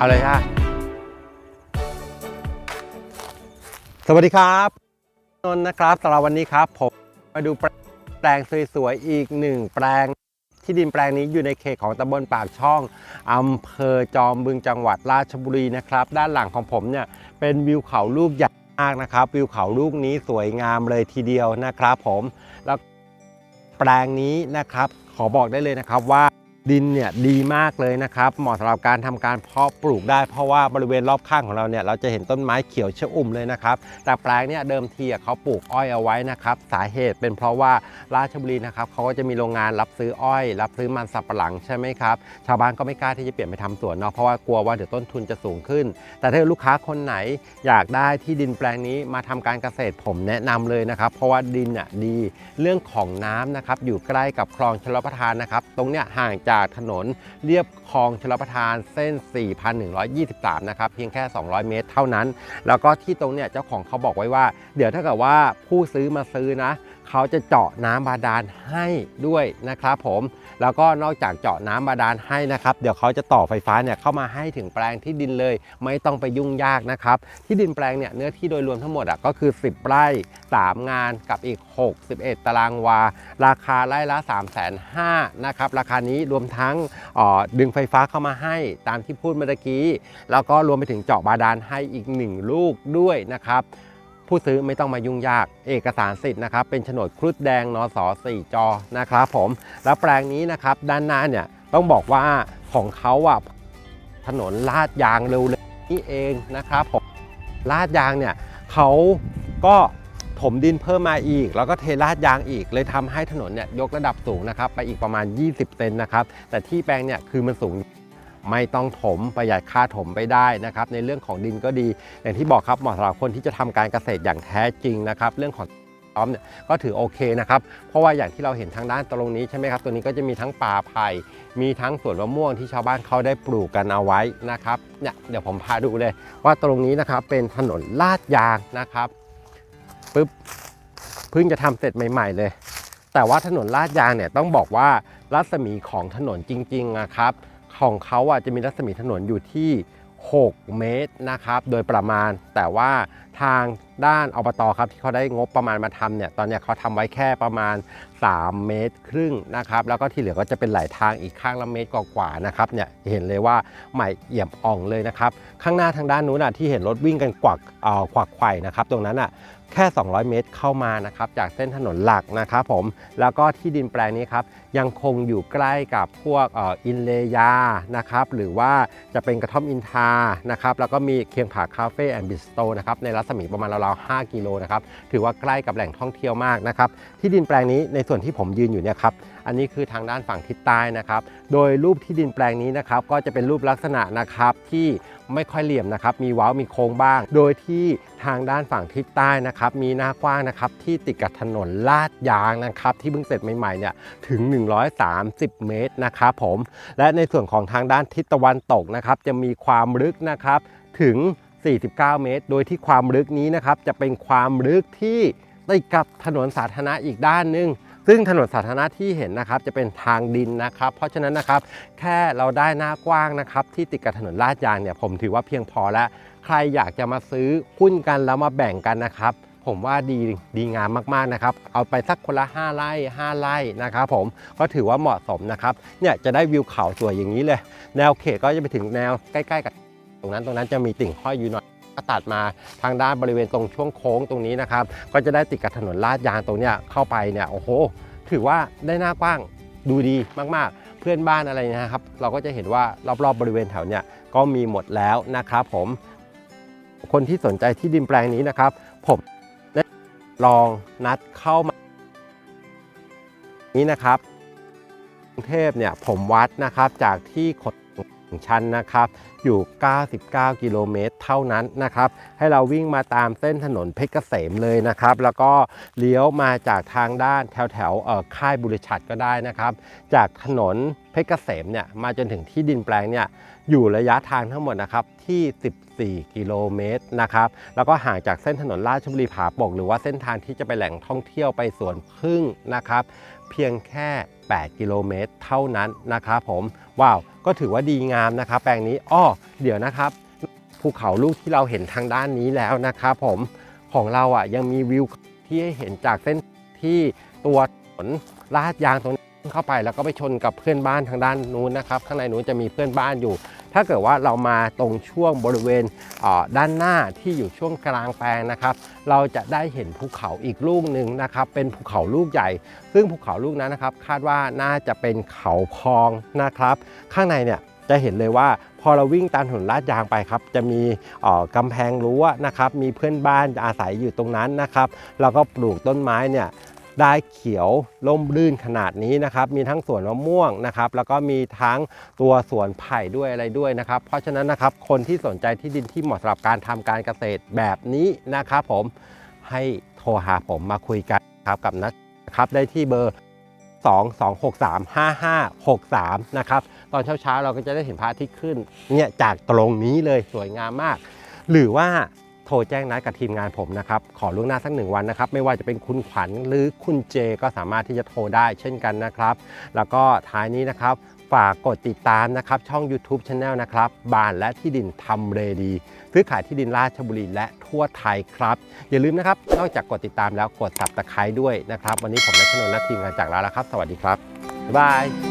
เอาเลยค่ะ สวัสดีครับนนท์นะครับสำหรับวันนี้ครับ ผมมาดูแปลงสวยๆ อีกหนึ่งแปลงที่ดินแปลงนี้อยู่ในเขตของตำบลปากช่องอำเภอจอมบึงจังหวัดราชบุรีนะครับ ด้านหลังของผมเนี่ยเป็นวิวเขาลูกใหญ่มากนะครับ วิวเขาลูกนี้สวยงามเลยทีเดียวนะครับ ผมแล้วแปลงนี้นะครับ ขอบอกได้เลยนะครับว่า ดินเนี่ยดีมากเลยนะครับเหมาะสำหรับการทำการเพาะปลูกได้ เพราะว่าบริเวณรอบข้างของเราเนี่ยเราจะเห็นต้นไม้เขียวชอุ่มเลยนะครับแต่แปลงเนี่ยเดิมทีเขาปลูกอ้อยเอาไว้นะครับสาเหตุเป็นเพราะว่าราชบุรีนะครับเขาก็จะมีโรงงานรับซื้ออ้อย รับซื้อมันสับปะหลังใช่ไหมครับชาวบ้านก็ไม่กล้าที่จะเปลี่ยนไปทำสวนเนาะเพราะว่ากลัวว่าเดี๋ยวต้นทุนจะสูงขึ้น แต่ถ้าลูกค้าคนไหนอยากได้ที่ดินแปลงนี้มาทำการเกษตรผมแนะนำเลยนะครับเพราะว่าดินอะดีเรื่องของน้ำนะครับอยู่ใกล้กับคลองชลประทานนะครับตรงเนี้ยห่างจากากถนนเรียบคลองชลประทานเส้น 4,123 นะครับ เพียงแค่ 200 เมตรเท่านั้น แล้วก็ที่ตรงเนี้ยเจ้าของเขาบอกไว้ว่า เดี๋ยวถ้าเกิดว่าผู้ซื้อมาซื้อนะ เขาจะเจาะน้ำบาดาลให้ด้วยนะครับผมแล้วก็นอกจากเจาะน้ำบาดาลให้นะครับ เดี๋ยวเขาจะต่อไฟฟ้าเนี่ยเข้ามาให้ถึงแปลงที่ดินเลย ไม่ต้องไปยุ่งยากนะครับ ที่ดินแปลงเนี่ยเนื้อที่โดยรวมทั้งหมดอะก็คือ 10 ไร่ 3 งานกับอีก 61 ตารางวา ราคาไร่ละ 3 5 0 0 0นะครับ ราคานี้รวมทั้งออดึงไฟฟ้าเข้ามาให้ตามที่พูดเมื่อกี้ แล้วก็รวมไปถึงเจาะบาดาลให้อีก 1 ลูกด้วยนะครับผู้ซื้อไม่ต้องมายุ่งยาก เอกสารสิทธิ์นะครับ เป็นโฉนดครุฑแดงนส4จอนะครับผม แล้วแปลงนี้นะครับ ด้านหน้าเนี่ยต้องบอกว่าของเขาอะถนนลาดยางเร็วๆนี่เองนะครับผมลาดยางเนี่ยเขาก็ ถมดินเพิ่มมาอีก แล้วก็เทลาดยางอีก เลยทำให้ถนนเนี่ยยกระดับสูงนะครับไปอีกประมาณ 20 เซนนะครับ แต่ที่แปลงเนี่ยคือมันสูงไม่ต้องถมประหยัดค่าถมไปได้นะครับ ในเรื่องของดินก็ดี อย่างที่บอกครับเหมาะสำหรับคนที่จะทำการเกษตรอย่างแท้จริงนะครับ เรื่องของต้อมเนี่ยก็ถือโอเคนะครับ เพราะว่าอย่างที่เราเห็นทางด้านตรงนี้ใช่ไหมครับตัวนี้ก็จะมีทั้งป่าไผ่มีทั้งสวนมะม่วงที่ชาวบ้านเขาได้ปลูกกันเอาไว้นะครับเนี่ยเดี๋ยวผมพาดูเลยว่าตรงนี้นะครับเป็นถนนลาดยางนะครับ ปุ๊บเพิ่งจะทำเสร็จใหม่ ๆ เลย แต่ว่าถนนลาดยางเนี่ยต้องบอกว่ารัศมีของถนนจริงๆนะครับของเขาอะจะมีรัศมีถนนอยู่ที่ 6 เมตรนะครับ โดยประมาณแต่ว่าทาง ด้านอบตครับที่เขาได้งบประมาณมาทำเนี่ยตอนเนี้ยเขาทำไว้แค่ประมาณ 3 เมตรครึ่งนะครับแล้วก็ที่เหลือก็จะเป็นหลายทางอีกข้างละเมตรกว่าๆนะครับเนี่ยเห็นเลยว่าใหม่เอี่ยมอ่องเลยนะครับข้างหน้าทางด้านนู้นอะที่เห็นรถวิ่งกันกวักเอ่อขวักไขว่นะครับตรงนั้นอะแค่ 200 เมตรเข้ามานะครับจากเส้นถนนหลักนะครับผมแล้วก็ที่ดินแปลงนี้ครับยังคงอยู่ใกล้กับพวกเอ่ออินเลยานะครับหรือว่าจะเป็นกระท่อมอินทานะครับแล้วก็มีเคียงผาคาเฟ่แอนด์บิสโตนะครับในรัศมีประมาณราวๆ 5 กิโลนะครับถือว่าใกล้กับแหล่งท่องเที่ยวมากนะครับที่ดินแปลงนี้ในส่วนที่ผมยืนอยู่เนี่ยครับอันนี้คือทางด้านฝั่งทิศใต้นะครับโดยรูปที่ดินแปลงนี้นะครับก็จะเป็นรูปลักษณะนะครับที่ไม่ค่อยเหลี่ยมนะครับมีเว้ามีโค้งบ้าง โดยที่ทางด้านฝั่งทิศใต้นะครับมีหน้ากว้างนะครับที่ติดกับถนนลาดยางนะครับที่เพิ่งเสร็จใหม่ๆเนี่ยถึง 130 เมตรนะครับผมและในส่วนของทางด้านทิศตะวันตกนะครับจะมีความลึกนะครับถึง 49 เมตร โดยที่ความลึกนี้นะครับจะเป็นความลึกที่ติดกับถนนสาธารณะอีกด้านหนึง ซึ่งถนนสาธารณะที่เห็นนะครับจะเป็นทางดินนะครับ เพราะฉะนั้นนะครับแค่เราได้หน้ากว้างนะครับที่ติดกับถนนลาดยางเนี่ยผมถือว่าเพียงพอแล้ว ใครอยากจะมาซื้อหุ้นกันแล้วมาแบ่งกันนะครับผมว่าดีดีงามมากๆนะครับ เอาไปสักคนละ 5 ไร่ 5 ไร่นะครับผมก็ถือว่าเหมาะสมนะครับเนี่ยจะได้วิวเขาสวยอย่างนี้เลย แนวเขตก็จะไปถึงแนวใกล้ ๆ กับ ตรงนั้นตรงนั้นจะมีติ่งห้อยอยู่หน่อยก็ตัดมาทางด้านบริเวณตรงช่วงโค้งตรงนี้นะครับ ก็จะได้ติดกับถนนลาดยางตรงเนี้ยเข้าไปเนี่ยโอ้โห ถือว่าได้หน้ากว้างดูดีมากๆ เพื่อนบ้านอะไรนะครับ เราก็จะเห็นว่ารอบๆบริเวณแถวเนี้ยก็มีหมดแล้วนะครับผม คนที่สนใจที่ดินแปลงนี้นะครับ ผมได้ลองนัดเข้ามานี้นะครับกรุงเทพเนี่ยผมวัดนะครับจากที่ขนส่ง ชันนะครับ อยู่ 99 กิโลเมตรเท่านั้นนะครับ ให้เราวิ่งมาตามเส้นถนนเพชรเกษมเลยนะครับ แล้วก็เลี้ยวมาจากทางด้านแถวแถวเอ่อค่ายบุริชัดก็ได้นะครับ จากถนนเพชรเกษมเนี่ยมาจนถึงที่ดินแปลงเนี่ยอยู่ระยะทางทั้งหมดนะครับที่ 14 กิโลเมตรนะครับ แล้วก็ห่างจากเส้นถนนราชบุรีผาปก หรือว่าเส้นทางที่จะไปแหล่งท่องเที่ยวไปสวนพึ่งนะครับ เพียงแค่ 8 กิโลเมตรเท่านั้นนะครับผม ว้าว ก็ถือว่าดีงามนะครับแปลงนี้อ้อเดี๋ยวนะครับภูเขาลูกที่เราเห็นทางด้านนี้แล้วนะครับผมของเราอะยังมีวิวที่ให้เห็นจากเส้นที่ตัวถนนลาดยางตรงนี้ เข้าไปแล้วก็ไปชนกับเพื่อนบ้านทางด้านนู้นนะครับ ข้างในนู้นจะมีเพื่อนบ้านอยู่ ถ้าเกิดว่าเรามาตรงช่วงบริเวณเด้านหน้าที่อยู่ช่วงกลางแปลงนะครับ เราจะได้เห็นภูเขาอีกลูกหนึ่งนะครับ เป็นภูเขาลูกใหญ่ ซึ่งภูเขาลูกนั้นนะครับ คาดว่าน่าจะเป็นเขาพองนะครับ ข้างในเนี่ยจะเห็นเลยว่าพอเราวิ่งตามถนนลาดยางไปครับ จะมีกำแพงรั้วนะครับ มีเพื่อนบ้านอาศัยอยู่ตรงนั้นนะครับ แล้วก็ปลูกต้นไม้เนี่ย ได้เขียวร่มรื่นขนาดนี้นะครับ มีทั้งสวนมะม่วงนะครับ แล้วก็มีทั้งตัวสวนไผ่ด้วยอะไรด้วยนะครับ เพราะฉะนั้นนะครับ คนที่สนใจที่ดินที่เหมาะสำหรับการทำการเกษตรแบบนี้นะครับผมให้โทรหาผมมาคุยกันครับกับนัทนะครับได้ที่เบอร์ 2 2 6 3 5 5 6 3 นะครับ ตอนเช้าๆเราก็จะได้เห็นพระอาทิตย์ขึ้นเนี่ยจากตรงนี้เลยสวยงามมาก หรือว่า ทรแจ้งนัดกับทีมงานผมนะครับขอล่วงหน้าสักหนึ่งวันนะครับไม่ว่าจะเป็นคุณขวัญหรือคุณเจ ก็สามารถที่จะโทรได้เช่นกันนะครับ แล้วก็ท้ายนี้นะครับฝากกดติดตามนะครับช่อง YouTube Channel นะครับบ้านและที่ดินทำเรดี ซื้อขายที่ดินราชบุรีและทั่วไทยครับ อย่าลืมนะครับ นอกจากกดติดตามแล้วกด subscribe ด้วยนะครับ วันนี้ผมนัชนนและทีมงานจากลาแล้วครับ สวัสดีครับ บ๊ายบาย